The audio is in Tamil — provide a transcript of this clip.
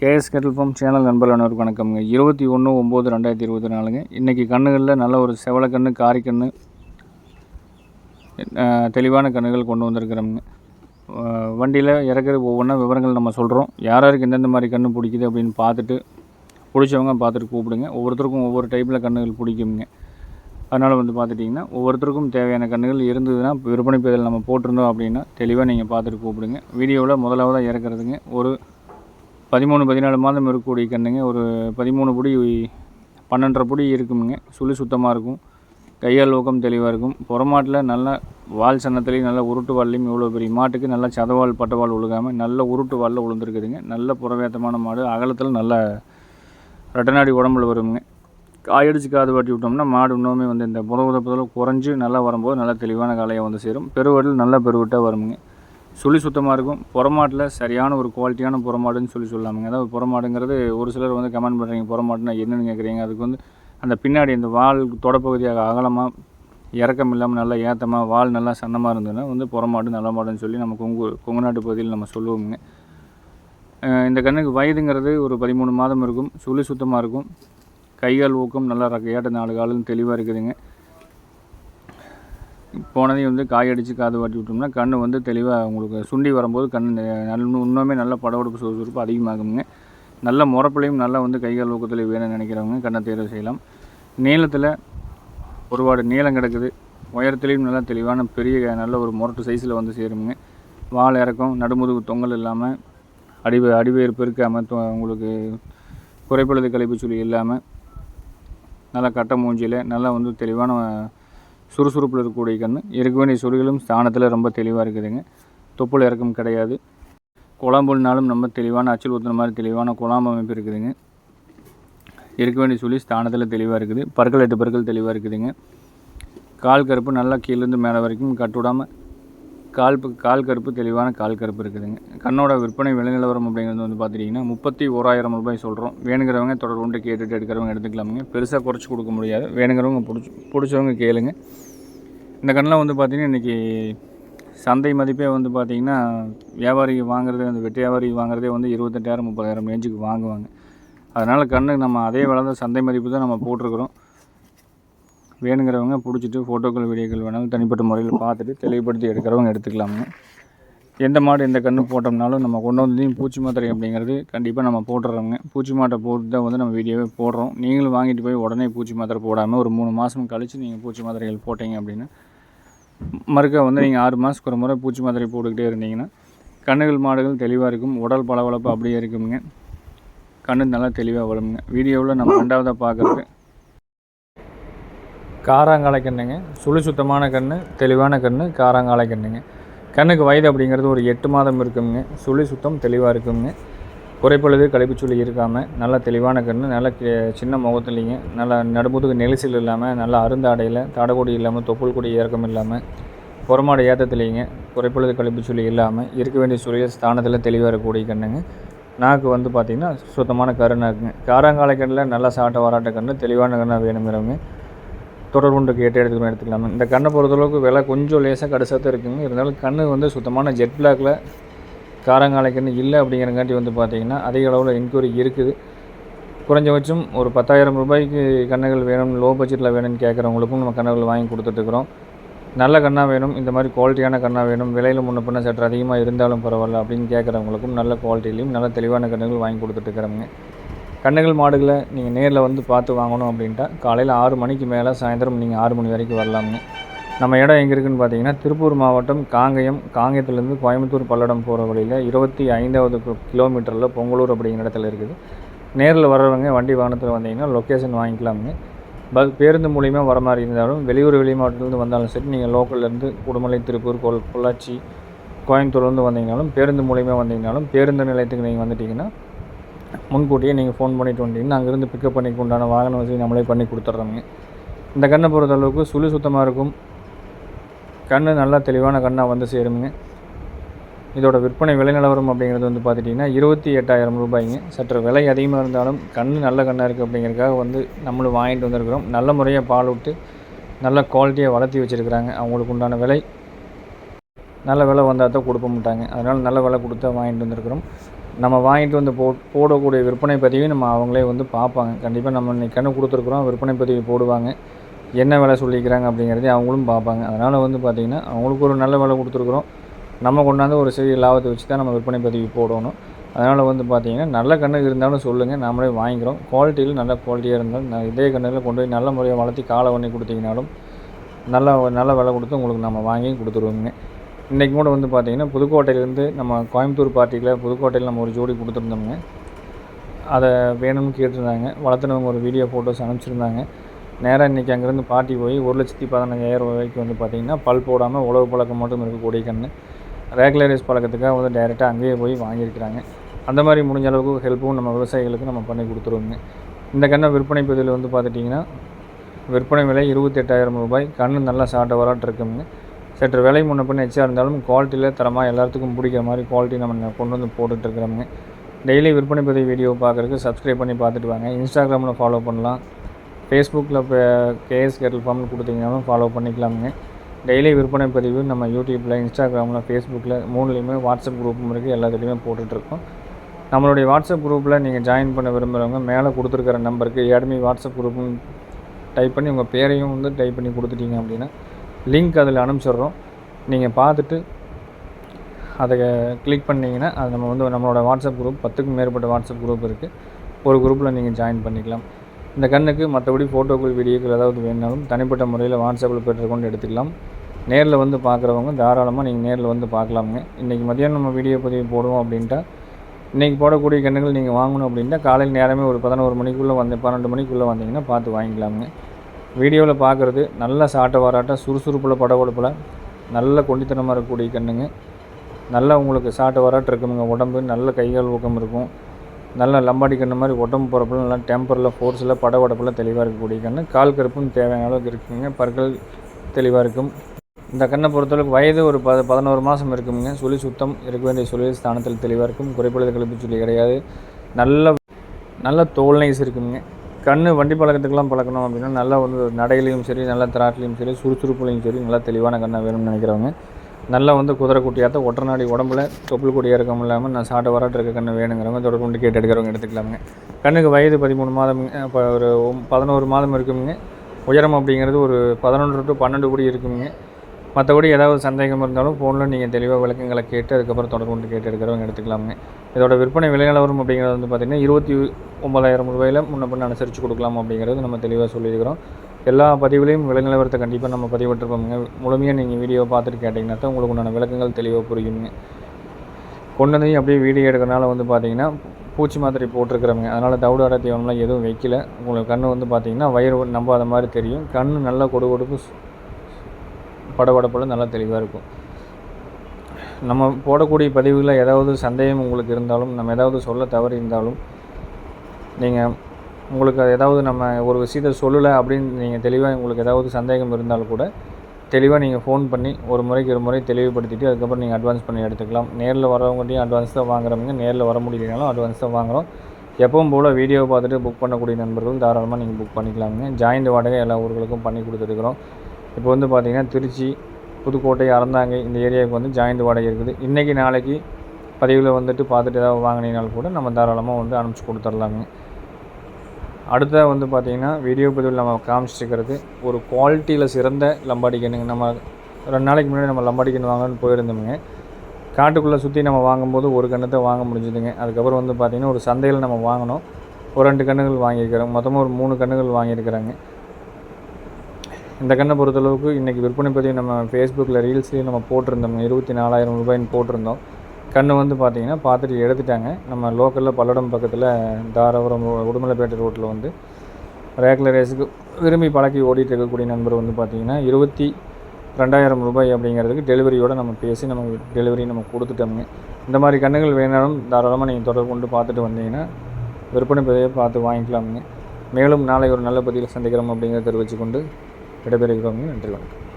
கேஎஸ் கெட்டல் ஃபார்ம் சேனல் நண்பர்கள் அனைவருக்கு வணக்கம்ங்க. இருபத்தி ஒன்று ஒம்பது ரெண்டாயிரத்தி இருபத்தி நாலுங்க. இன்றைக்கி கண்ணுகளில் நல்ல ஒரு செவலக்கண்ணு காரிக்கண்ணு அஹ், தெளிவான கண்ணுகள் கொண்டு வந்திருக்கிறோம்ங்க. வண்டியில் இறக்குற ஒவ்வொன்றா விவரங்கள் நம்ம சொல்கிறோம் யார் யாருக்கு எந்தெந்த மாதிரி கண்ணு பிடிக்குது அப்படின்னு பார்த்துட்டு பிடிச்சவங்க பார்த்துட்டு கூப்பிடுங்க. ஒவ்வொருத்தருக்கும் ஒவ்வொரு டைப்பில் கண்ணுகள் பிடிக்குங்க. அதனால் வந்து பார்த்துட்டிங்கன்னா ஒவ்வொருத்தருக்கும் தேவையான கண்ணுகள் இருந்ததுன்னா விற்பனை பேரில் நம்ம போட்டிருந்தோம் அப்படின்னா தெளிவாக நீங்கள் பார்த்துட்டு கூப்பிடுங்க. வீடியோவில் முதலாவதாக இறக்குறதுங்க. ஒரு பதிமூணு பதினாலு மாதம் இருக்கக்கூடிய கண்ணுங்க ஒரு பதிமூணு புடி பன்னெண்டரை புடி இருக்குமுங்க. சுழி சுத்தமாக இருக்கும். கையால் ஊக்கம் தெளிவாக இருக்கும். புறமாட்டில் நல்லா வால் சன்னத்துலேயும் நல்லா உருட்டு வால்லையும் இவ்வளோ பெரிய மாட்டுக்கு நல்லா சதவால் பட்டவால் உழுகாமல் நல்ல உருட்டு வாலில் உளுந்துருக்குதுங்க. நல்ல புறவேத்தமான மாடு. அகலத்தில் நல்ல ரெட்டநாடி உடம்புல வருங்க காயடிச்சு காது வாட்டி விட்டோம்னா மாடு இன்னுமே வந்து இந்த புத உதப்பதில் குறைஞ்சு நல்லா வரும்போது நல்லா தெளிவான காலையை வந்து சேரும். பெருவடல் நல்லா பெருவிட்டாக வருங்க சுழி சுத்தமாக இருக்கும். புறமாட்டில் சரியான ஒரு குவாலிட்டியான புறமாடுன்னு சொல்லி சொல்லாமுங்க. அதாவது புறமாடுங்கிறது ஒரு சிலர் வந்து கமெண்ட் பண்ணுறீங்க புறமாடுனா என்னன்னு கேட்குறீங்க அதுக்கு வந்து அந்த பின்னாடி இந்த வால் தொடப்பகுதியாக அகலமாக இறக்கம் இல்லாமல் நல்லா ஏத்தமாக வால் நல்லா சன்னமாக இருந்ததுன்னா வந்து புறமாடு நல்ல மாடுன்னு சொல்லி நம்ம கொங்கு கொங்கு நாட்டு பகுதியில் நம்ம சொல்லுவோங்க இந்த கண்ணுக்கு வயதுங்கிறது ஒரு பதிமூணு மாதம் இருக்கும். சுழி சுத்தமாக இருக்கும். கைகால் ஊக்கம் நல்லா ரக்கையாட்ட நாலு காலும் தெளிவாக இருக்குதுங்க. போனதையும் வந்து காய் அடித்து காது வாட்டி விட்டோம்னா கண் வந்து தெளிவாக உங்களுக்கு சுண்டி வரும்போது கண் நல்ல இன்னுமே நல்ல படவெடுப்பு சுறுசுறுப்பு அதிகமாகுங்க. நல்ல முறப்பிலையும் நல்லா வந்து கைகால் ஊக்கத்தில் வேணும்னு நினைக்கிறவங்க கண்ணை தேர்வு செய்யலாம். நீளத்தில் ஒருபாடு நீளம் கிடக்குது. உயரத்துலேயும் நல்லா தெளிவான பெரிய நல்ல ஒரு முரட்டு சைஸில் வந்து சேருங்க. வால் இறக்கம் நடுமுதுகு தொங்கல் இல்லாமல் அடிவ அடிவேறு பெருக்காமல் தொ- உங்களுக்கு குறைப்பழுது கழிப்பு சொல்லி இல்லாமல் நல்லா கட்ட மூஞ்சியில் நல்லா வந்து தெளிவான சுறுசுறுப்பில் இருக்கக்கூடிய கண் இருக்க வேண்டிய சுழிகளும் ஸ்தானத்தில் ரொம்ப தெளிவாக இருக்குதுங்க. தொப்புள் இறக்கம் கிடையாது. குழம்புனாலும் ரொம்ப தெளிவான அச்சல் ஊற்றுன மாதிரி தெளிவான குழாம்பு அமைப்பு இருக்குதுங்க. இருக்க வேண்டிய சுழி ஸ்தானத்தில் தெளிவாக இருக்குது. பற்கள் எட்டு பற்கள் தெளிவாக இருக்குதுங்க. கால் கருப்பு நல்லா கீழேருந்து மேலே வரைக்கும் கட்டுவிடாமல் கால் கால் கருப்பு தெளிவான கால் கருப்பு இருக்குதுங்க. கண்ணோட விற்பனை விலை நிலவரம் அப்படிங்கிறது வந்து பார்த்துட்டிங்கன்னா முப்பத்தி ஓராயிரம் ரூபாய் சொல்கிறோம் வேணுங்கிறவங்க தொடர் கொண்டு கேட்டுட்டு எடுக்கிறவங்க எடுத்துக்கலாமுங்க. பெருசாக குறைச்சி கொடுக்க முடியாது. வேணுங்கிறவங்க பிடிச்சி பிடிச்சவங்க கேளுங்க. இந்த கண்ணெலாம் வந்து பார்த்திங்கன்னா இன்றைக்கி சந்தை மதிப்பே வந்து பார்த்திங்கன்னா வியாபாரி வாங்குறதே அந்த வெட்டி வியாபாரி வாங்குறதே வந்து இருபத்தெட்டாயிரம் முப்பதாயிரம் ரேஞ்சுக்கு வாங்குவாங்க. அதனால் கண்ணுக்கு நம்ம அதே விலை தான் சந்தை மதிப்பு தான் நம்ம போட்டிருக்கிறோம். வேணுங்கிறவங்க பிடிச்சிட்டு ஃபோட்டோக்கள் வீடியோக்கள் வேணாலும் தனிப்பட்ட முறையில் பார்த்துட்டு தெளிவுபடுத்தி எடுக்கிறவங்க எடுத்துக்கலாமுங்க எந்த மாடு எந்த கன்று போட்டோம்னாலும் நம்ம கொண்டு வந்து பூச்சி மாத்திரை அப்படிங்கிறது கண்டிப்பாக நம்ம போட்டுறோங்க. பூச்சி மாட்டை போட்டு தான் வந்து நம்ம வீடியோவே போடுறோம். நீங்களும் வாங்கிட்டு போய் உடனே பூச்சி மாத்திரை போடாமல் ஒரு மூணு மாதம் கழித்து நீங்கள் பூச்சி மாத்திரைகள் போட்டீங்க அப்படின்னா மறுக்க வந்து நீங்கள் ஆறு மாதத்துக்கு ஒரு முறை பூச்சி மாத்திரை போட்டுக்கிட்டே இருந்தீங்கன்னா கண்ணுகள் மாடுகள் தெளிவாக இருக்கும் உடல் பளபளப்பு அப்படியே இருக்குங்க. கண்ணு நல்லா தெளிவாக வருங்க. வீடியோவில் நம்ம ரெண்டாவதாக பார்க்குறது காராங்காலை கண்ணுங்க. சுழி சுத்தமான கண்ணு தெளிவான கண் காராங்காலை கண்ணுங்க. கண்ணுக்கு வயது அப்படிங்கிறது ஒரு எட்டு மாதம் இருக்குங்க. சுழி சுத்தம் தெளிவாக இருக்குங்க. குறைப்பொழுது கழிப்பு சுழி இருக்காமல் நல்ல தெளிவான கண்ணு நல்ல சின்ன முகத்துலேங்க நல்ல நடுமுதுகு நெரிசல் இல்லாமல் நல்ல அருந்தாடையில் தாடகொடி இல்லாமல் தொப்புள் கொடி இறக்கம் இல்லாமல் புறமாடு ஏற்றத்துலேங்க குறைப்பொழுது கழிப்பு சுழி இல்லாமல் இருக்க வேண்டிய சுழிய ஸ்தானத்தில் தெளிவாக இருக்கக்கூடிய கண்ணுங்க. நாக்கு வந்து பார்த்திங்கன்னா சுத்தமான கருணாக்குங்க காராங்காலை கண்ணில் நல்ல சாட்ட வாராட்ட கண்ணு தெளிவான கண்ணாக வேணுங்கிறவங்க தொடர்புண்டு கேட்டு எடுத்துக்கணும் எடுத்துக்கலாம். இந்த கண்ணை பொறுத்தளவுக்கு விலை கொஞ்சம் லேசாக கடுசாக தான் இருக்குங்க. இருந்தாலும் கண்ணு வந்து சுத்தமான ஜெட் பிளாக்ல காரங்காலை கண்ணு இல்லை அப்படிங்கிறங்காட்டி வந்து பார்த்தீங்கன்னா அதிக அளவில் என்கொயரி இருக்குது. குறைஞ்சபட்சம் ஒரு பத்தாயிரம் ரூபாய்க்கு கண்ணுகள் வேணும் லோ பட்ஜெட்டில் வேணும்னு கேட்குறவங்களுக்கும் நம்ம கண்ணுகள் வாங்கி கொடுத்துட்ருக்குறோம் நல்ல கண்ணாக வேணும் இந்த மாதிரி குவாலிட்டியான கண்ணாக வேணும் விலையில் முன்ன பின்ன சற்று அதிகமாக இருந்தாலும் பரவாயில்ல அப்படின்னு கேட்குறவங்களுக்கும் நல்ல குவாலிட்டிலையும் நல்ல தெளிவான கண்ணுகள் வாங்கி கொடுத்துட்ருக்குறோங்க கண்ணுகள் மாடுகளை நீங்கள் நேரில் வந்து பார்த்து வாங்கணும் அப்படின்ட்டா காலையில் ஆறு மணிக்கு மேலே சாயந்தரம் நீங்கள் ஆறு மணி வரைக்கும் வரலாம்னு நம்ம இடம் எங்கே இருக்குதுன்னு பார்த்தீங்கன்னா திருப்பூர் மாவட்டம் காங்கயம் காங்கயத்துலேருந்து கோயம்புத்தூர் பல்லடம் போகிற வழியில் இருபத்தி ஐந்தாவது கிலோமீட்டரில் பொங்கலூர் அப்படிங்கிற இடத்துல இருக்குது. நேரில் வர்றவங்க வண்டி வாகனத்தில் வந்தீங்கன்னா லொக்கேஷன் வாங்கிக்கலாமுங்க. பஸ் பேருந்து மூலிமா வர மாதிரி இருந்தாலும் வெளியூர் வெளி மாவட்டத்துலேருந்து வந்தாலும் சரி நீங்கள் லோக்கல்லேருந்து உடுமலை திருப்பூர் கொல் பொள்ளாச்சி கோயம்புத்தூர்லேருந்து வந்தீங்கனாலும் பேருந்து மூலிமா வந்தீங்கனாலும் பேருந்து நிலையத்துக்கு நீங்கள் வந்துட்டிங்கன்னா முன்கூட்டியே நீங்கள் ஃபோன் பண்ணிட்டு வந்தீங்கன்னா அங்கேருந்து பிக்கப் பண்ணிக்க உண்டான வாகன வசதி நம்மளே பண்ணி கொடுத்துட்றோங்க இந்த கண்ணை பொறுத்த அளவுக்கு சுழி சுத்தமாக இருக்கும். கண் நல்லா தெளிவான கண்ணாக வந்து சேருங்க இதோட விற்பனை விலை நிலவரம் அப்படிங்கிறது வந்து பார்த்துட்டிங்கன்னா இருபத்தி எட்டாயிரம் ரூபாய்ங்க. சற்று விலை அதிகமாக இருந்தாலும் கண் நல்ல கண்ணாக இருக்குது அப்படிங்கிறதுக்காக வந்து நம்மளும் வாங்கிட்டு வந்திருக்கிறோம். நல்ல முறையாக பால் விட்டு நல்ல குவாலிட்டியாக வளர்த்தி வச்சுருக்குறாங்க. அவங்களுக்கு உண்டான விலை நல்ல விலை வந்தால் தான் கொடுக்க மாட்டாங்க. அதனால் நல்ல விலை கொடுத்தா வாங்கிட்டு வந்திருக்கிறோம். நம்ம வாங்கிட்டு வந்து போ போடக்கூடிய விற்பனை பதிவையும் நம்ம அவங்களே வந்து பார்ப்பாங்க. கண்டிப்பாக நம்ம இன்றைக்கி கண்ணு கொடுத்துருக்குறோம் விற்பனை பதிவு போடுவாங்க. என்ன விலை சொல்லிக்கிறாங்க அப்படிங்கிறதையும் அவங்களும் பார்ப்பாங்க. அதனால் வந்து பார்த்திங்கன்னா அவங்களுக்கு ஒரு நல்ல விலை கொடுத்துருக்குறோம். நம்ம கொண்டாந்து ஒரு சிறிய லாபத்தை வச்சு தான் நம்ம விற்பனை பதிவு போடணும். அதனால் வந்து பார்த்திங்கன்னா நல்ல கன்று இருந்தாலும் சொல்லுங்கள் நாமளே வாங்கிக்கிறோம். குவாலிட்டியில் நல்ல குவாலிட்டியாக இருந்தாலும் நான் இதே கண்ணில் கொண்டு போய் நல்ல முறையாக வளர்த்தி காலை பண்ணி கொடுத்தீங்கனாலும் நல்ல நல்ல விலை கொடுத்து உங்களுக்கு நம்ம வாங்கி கொடுத்துருவோங்க இன்றைக்கு கூட வந்து பார்த்திங்கன்னா புதுக்கோட்டையிலேருந்து நம்ம கோயம்புத்தூர் பார்ட்டியில் புதுக்கோட்டையில் நம்ம ஒரு ஜோடி கொடுத்துருந்தோம்ங்க. அதை வேணும்னு கேட்டிருந்தாங்க. வளர்த்துனவங்க ஒரு வீடியோ ஃபோட்டோஸ் அனுப்பிச்சிருந்தாங்க. நேராக இன்றைக்கி அங்கேருந்து பார்ட்டி போய் ஒரு லட்சத்தி பதினஞ்சாயிரம் ரூபாய்க்கு வந்து பார்த்திங்கன்னா பல் போடாமல் உழவு பழக்கம் மட்டும் இருக்கக்கூடிய கன்று ரெகுலரைஸ் பழக்கத்துக்காக வந்து டைரெக்டாக அங்கேயே போய் வாங்கியிருக்கிறாங்க. அந்த மாதிரி முடிஞ்ச அளவுக்கு ஹெல்ப்பும் நம்ம விவசாயிகளுக்கு நம்ம பண்ணி கொடுத்துருவோங்க. இந்த கண்ணை விற்பனை பதிவில் வந்து பார்த்துட்டிங்கன்னா விற்பனை விலை இருபத்தெட்டாயிரம் ரூபாய். கன்று நல்லா சாட்ட இருக்குங்க. சற்று விலை முன்ன பின்ன எச்சா இருந்தாலும் குவாலிட்டியில் தரமாக எல்லாத்துக்கும் பிடிக்கிற மாதிரி குவாலிட்டி நம்ம கொண்டு வந்து போட்டுட்ருக்குறோங்க டெய்லி விற்பனை பதிவு வீடியோ பார்க்குறதுக்கு சப்ஸ்கிரைப் பண்ணி பார்த்துட்டு வாங்க. இன்ஸ்டாகிராமில் ஃபாலோ பண்ணலாம். ஃபேஸ்புக்கில் இப்போ கேஎஸ் கேட்டல் ஃபார்ம்னு கொடுத்தீங்கனாலும் ஃபாலோ பண்ணிக்கலாமுங்க. டெய்லி விற்பனை பதிவு நம்ம யூடியூப்பில் இன்ஸ்டாகிராமில் ஃபேஸ்புக்கில் மூணுலேயுமே வாட்ஸ்அப் குரூப்பும் இருக்குது எல்லாத்துலேயுமே போட்டுட்ருக்கோம் நம்மளுடைய வாட்ஸ்அப் குரூப்பில் நீங்கள் ஜாயின் பண்ண விரும்புகிறவங்க மேலே கொடுத்துருக்கிற நம்பருக்கு ஏடமி வாட்ஸ்அப் குரூப்பும் டைப் பண்ணி உங்கள் பேரையும் வந்து டைப் பண்ணி கொடுத்துட்டீங்க அப்படின்னா லிங்க் அதில் அனுப்பிச்சிடுறோம். நீங்கள் பார்த்துட்டு அதை கிளிக் பண்ணிங்கன்னா அது நம்ம வந்து நம்மளோட வாட்ஸ்அப் குரூப் பத்துக்கும் மேற்பட்ட வாட்ஸ்அப் குரூப் இருக்குது ஒரு குரூப்பில் நீங்கள் ஜாயின் பண்ணிக்கலாம். இந்த கண்ணுக்கு மற்றபடி ஃபோட்டோக்கள் வீடியோக்கள் ஏதாவது வேணாலும் தனிப்பட்ட முறையில் வாட்ஸ்அப்பில் பெற்றுக்கொண்டு எடுத்துக்கலாம். நேரில் வந்து பார்க்குறவங்க தாராளமாக நீங்கள் நேரில் வந்து பார்க்கலாமுங்க. இன்றைக்கி மதியானம் நம்ம வீடியோ பதிவு போடுவோம் அப்படின்ட்டா இன்றைக்கி போடக்கூடிய கண்ணுகள் நீங்கள் வாங்கணும் அப்படின்ட்டா காலையில் நேரமே ஒரு பதினோரு மணிக்குள்ளே வந்து பன்னெண்டு மணிக்குள்ளே வந்தீங்கன்னா பார்த்து வாங்கிக்கலாமுங்க. வீடியோவில் பார்க்குறது நல்ல சாட்டை வராட்டம் சுறுசுறுப்பில் படபடப்பில் நல்ல கொண்டித்தனமாக இருக்கக்கூடிய கண்ணுங்க. நல்லா உங்களுக்கு சாட்டை வராட்டு இருக்குங்க. உடம்பு நல்ல கைகால் ஊக்கம் இருக்கும். நல்ல லம்பாடி கண்ணு மாதிரி உடம்பு போகிறப்பில் நல்லா டெம்பரில் ஃபோர்ஸில் படவடப்பில் தெளிவாக இருக்கக்கூடிய கண்ணு. கால் கருப்பும் தேவையான அளவுக்கு இருக்குங்க. பற்கள் தெளிவாக இருக்கும். இந்த கண்ணை பொறுத்தளவுக்கு வயது ஒரு ப பதினோரு மாதம் இருக்குங்க. சுழி சுத்தம் இருக்க வேண்டிய சுழி ஸ்தானத்தில் தெளிவாக இருக்கும். குறைப்பிடுதல் கழிப்பு சொல்லி கிடையாது. நல்ல நல்ல தோல் நைஸ் இருக்குங்க. கண் வண்டி பழக்கத்துக்கெல்லாம் பழக்கணும் அப்படின்னா நல்லா வந்து நடையிலையும் சரி நல்லா திராட்லையும் சரி சுறுசுறுப்புலையும் சரி நல்லா தெளிவான கண்ணாக வேணும்னு நினைக்கிறவங்க. நல்லா வந்து குதிரை குட்டியாத்த ஒற்றை உடம்புல தொப்புள் கொடியாக இருக்க இல்லாமல் நான் சாட்டை வராட்டு இருக்க கண்ணு வேணுங்கிறவங்க தொடர்பு கொண்டு கேட்டு எடுக்கிறவங்க எடுத்துக்கலாமுங்க. கண்ணுக்கு வயது பதிமூணு மாதம் இப்போ ஒரு பதினோரு மாதம் இருக்குங்க உயரம் அப்படிங்கிறது ஒரு பதினொன்று டு பன்னெண்டு கூடி இருக்குங்க மற்றபடி ஏதாவது சந்தேகம் இருந்தாலும் ஃபோனில் நீங்கள் தெளிவாக விளக்கங்களை கேட்டு அதுக்கப்புறம் தொடர்பு கொண்டு கேட்டு எடுக்கிறவங்க எடுத்துக்கலாமுங்க. இதோட விற்பனை விலை நிலவரம் அப்படிங்கிறது வந்து பார்த்திங்கன்னா இருபத்தி ஒம்பதாயிரம் ரூபாயில் முன்ன பின்ன அனுசரித்து கொடுக்கலாம் அப்படிங்கிறது நம்ம தெளிவாக சொல்லியிருக்கிறோம். எல்லா பதிவுலையும் விலை நிலவரத்தை கண்டிப்பாக நம்ம பதிவிட்டிருப்போங்க முழுமையாக நீங்கள் வீடியோ பார்த்துட்டு கேட்டிங்கன்னா தான் உங்களுக்கு உண்டான விளக்கங்கள் தெளிவாக புரியுங்க. கொண்டு வந்து அப்படியே வீடியோ எடுக்கிறனால வந்து பார்த்தீங்கன்னா பூச்சி மாத்திரை போட்டிருக்கிறவங்க. அதனால் தவிடு அடை தீவனம்லாம் எதுவும் வைக்கல. உங்களுக்கு கண் வந்து பார்த்தீங்கன்னா வயிறு நம்பாத மாதிரி தெரியும். கண் நல்லா கொடு கொடுப்பு படபடப்பில் நல்லா தெளிவாக இருக்கும். நம்ம போடக்கூடிய பதிவுகளில் ஏதாவது சந்தேகம் உங்களுக்கு இருந்தாலும் நம்ம ஏதாவது சொல்ல தவறி இருந்தாலும் நீங்கள் உங்களுக்கு அது ஏதாவது நம்ம ஒரு விஷயத்தை சொல்லலை அப்படின்னு நீங்கள் தெளிவாக உங்களுக்கு ஏதாவது சந்தேகம் இருந்தாலும் கூட தெளிவாக நீங்கள் ஃபோன் பண்ணி ஒரு முறைக்கு ஒரு முறை தெளிவுபடுத்திட்டு அதுக்கப்புறம் நீங்கள் அட்வான்ஸ் பண்ணி எடுத்துக்கலாம். நேரில் வரவங்கள்ட்டையும் அட்வான்ஸ் தான் வாங்குறவங்க நேரில் வர முடியலனாலும் அட்வான்ஸ் தான் வாங்குகிறோம் எப்பவும் போல் வீடியோ பார்த்துட்டு புக் பண்ணக்கூடிய நண்பர்கள் தாராளமாக நீங்கள் புக் பண்ணிக்கலாமுங்க ஜாயிண்ட் வாடகை எல்லா ஊர்களுக்கும் பண்ணி கொடுத்துருக்குறோம். இப்போ வந்து பார்த்திங்கன்னா திருச்சி புதுக்கோட்டை அறந்தாங்கை இந்த ஏரியாவுக்கு வந்து ஜாயிண்ட் வாடகை இருக்குது. இன்றைக்கி நாளைக்கு பதிவில் வந்துட்டு பார்த்துட்டு ஏதாவது வாங்கினீங்கனாலும் கூட நம்ம தாராளமாக வந்து அனுப்பிச்சி கொடுத்துர்லாங்க அடுத்த வந்து பார்த்திங்கன்னா வீடியோ பதிவில் நம்ம காமிச்சிருக்கிறது ஒரு குவாலிட்டியில் சிறந்த லம்பாடி கண்ணுங்க நம்ம ரெண்டு நாளைக்கு முன்னாடி நம்ம லம்பாடி கன்று வாங்கணும்னு போயிருந்தோமுங்க. காட்டுக்குள்ளே சுற்றி நம்ம வாங்கும்போது ஒரு கண்ணத்தை வாங்க முடிஞ்சுதுங்க. அதுக்கப்புறம் வந்து பார்த்திங்கன்னா ஒரு சந்தையில் நம்ம வாங்கினோம் ஒரு ரெண்டு கன்றுகள் வாங்கியிருக்கிறோம். மொத்தமாக ஒரு மூணு கன்றுகள் வாங்கியிருக்கிறாங்க. இந்த கண்ணை பொறுத்தளவுக்கு இன்றைக்கி விற்பனை பதிவு நம்ம ஃபேஸ்புக்கில் ரீல்ஸ்லேயும் நம்ம போட்டிருந்தோம். இருபத்தி நாலாயிரம் ரூபாய்ன்னு போட்டிருந்தோம். கண்ணு வந்து பார்த்திங்கன்னா பார்த்துட்டு எடுத்துட்டாங்க. நம்ம லோக்கலில் பல்லடம் பக்கத்தில் தாராபுரம் உடுமலைப்பேட்டை ரோட்டில் வந்து ரேக்லர் ரேஸுக்கு விரும்பி பழக்கி ஓடிட்டு இருக்கக்கூடிய நண்பர் வந்து பார்த்திங்கன்னா இருபத்தி ரெண்டாயிரம் ரூபாய் அப்படிங்கிறதுக்கு டெலிவரியோடு நம்ம பேசி நம்ம டெலிவரி நம்ம கொடுத்துட்டோமுங்க. இந்த மாதிரி கண்ணுகள் வேணாலும் தாராளமாக நீங்கள் தொடர்பு கொண்டு பார்த்துட்டு வந்தீங்கன்னா விற்பனை பதிவை பார்த்து வாங்கிக்கலாமுங்க. மேலும் நாளை ஒரு நல்ல பதிவில் சந்திக்கிறோம் அப்படிங்கிறத தெரிவித்துக்கொண்டு விடைபெறுகிறோம். நன்றி வணக்கம்.